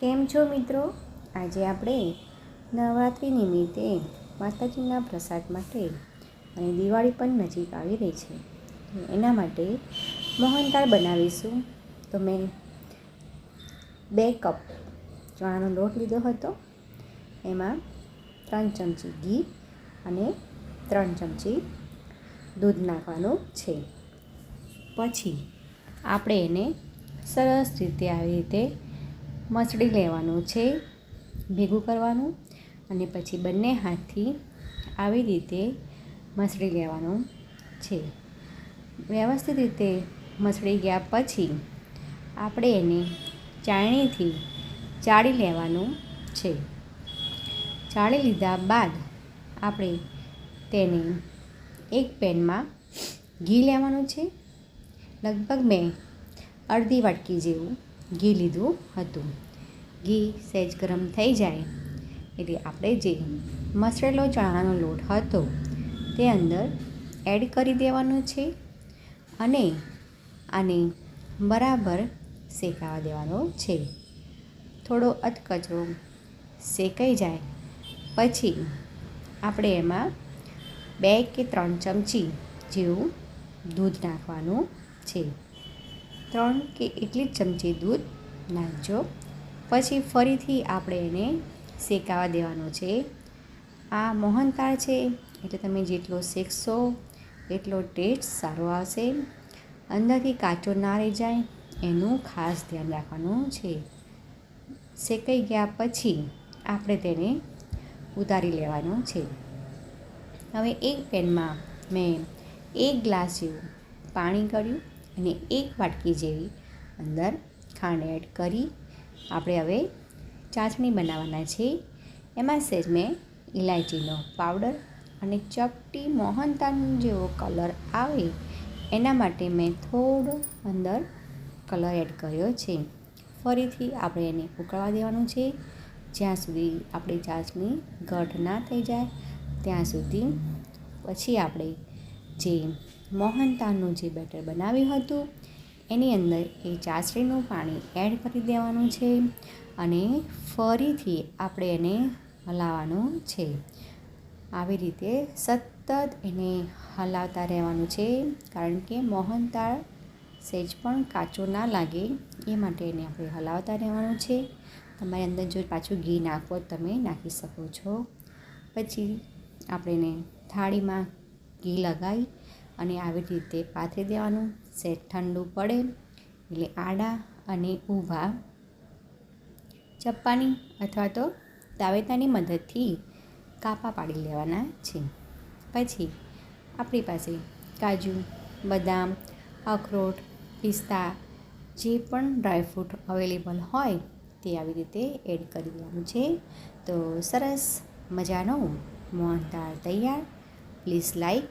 કેમ છો મિત્રો? આજે આપણે નવરાત્રિ નિમિત્તે માતાજીના પ્રસાદ માટે અને દિવાળી પણ નજીક આવી રહી છે. એના માટે મોહનતાળ બનાવીશું. તો મેં બે કપ ચણાનો લોટ લીધો હતો. એમાં ત્રણ ચમચી ઘી અને ત્રણ ચમચી દૂધ નાખવાનું છે. પછી આપણે એને સરસ રીતે આવી રીતે મસળી લેવાનું છે, ભેગું કરવાનું અને પછી બંને હાથથી આવી રીતે મસળી લેવાનું છે. વ્યવસ્થિત રીતે મસળી ગયા પછી આપણે એને ચાળણીથી ચાળી લેવાનું છે. ચાળી લીધા બાદ આપણે તેને એક પેનમાં ઘી લેવાનું છે. લગભગ મેં અડધી વાટકી જેવું ઘી લીધું હતું. ઘી સહેજ ગરમ થઈ જાય. એટલે આપણે જે મસળેલો ચણાનો લોટ હતો, તે અંદર એડ કરી દેવાનો છે અને આને બરાબર શેકાવા દેવાનો છે. થોડો અધકચરો શેકાઈ જાય. પછી આપણે એમાં બે કે ત્રણ ચમચી જેવું દૂધ નાખવાનું છે. ત્રણ કે એટલી જ ચમચી દૂધ નાખજો. પછી ફરીથી આપણે એને શેકાવા દેવાનો છે. આ મોહનથાળ છે, એટલે તમે જેટલો શેકશો એટલો ટેસ્ટ સારો આવશે. અંદરથી કાચો ના રહી જાય, એનું ખાસ ધ્યાન રાખવાનું છે. શેકાઈ ગયા પછી આપણે તેને ઉતારી લેવાનું છે. હવે એક પેનમાં મેં એક ગ્લાસ જેવું પાણી કર્યું અને એક વાટકી જેવી અંદર ખાંડ એડ કરી આપણે હવે ચાસણી બનાવવાના છે એમાં સહેજ મેં ઇલાયચીનો પાવડર અને ચપટી મોહનતાન જેવો કલર આવે, એના માટે મેં થોડો અંદર કલર એડ કર્યો છે. ફરીથી આપણે એને ઉકળવા દેવાનું છે. જ્યાં સુધી આપણી ચાસણી ઘટ ના થઈ જાય, ત્યાં સુધી પછી આપણે જે મોહનતાળનું જે બેટર બનાવ્યું હતું એની અંદર એ ચાસણીનું પાણી એડ કરી દેવાનું છે અને ફરીથી આપણે એને હલાવવાનું છે. આવી રીતે સતત એને હલાવતા રહેવાનું છે કારણ કે મોહનતાળ સહેજ પણ કાચો ના લાગે એ માટે એને આપણે હલાવતા રહેવાનું છે. તમારી અંદર જો પાછું ઘી નાખવો તમે નાખી શકો છો. પછી આપણે એને થાળીમાં ઘી લગાવી અને આવી રીતે પાથરી દેવાનું. સેજ ઠંડુ પડે, એટલે આડા અને ઊભા ચપ્પાની અથવા તો તાવેતાની મદદથી કાપા પાડી લેવાના છે. પછી આપણી પાસે કાજુ, બદામ, અખરોટ, પિસ્તા જે પણ ડ્રાયફ્રૂટ અવેલેબલ હોય તે આવી રીતે એડ કરી દેવાનું છે. તો સરસ મજાનો મોહનદાળ તૈયાર. Please like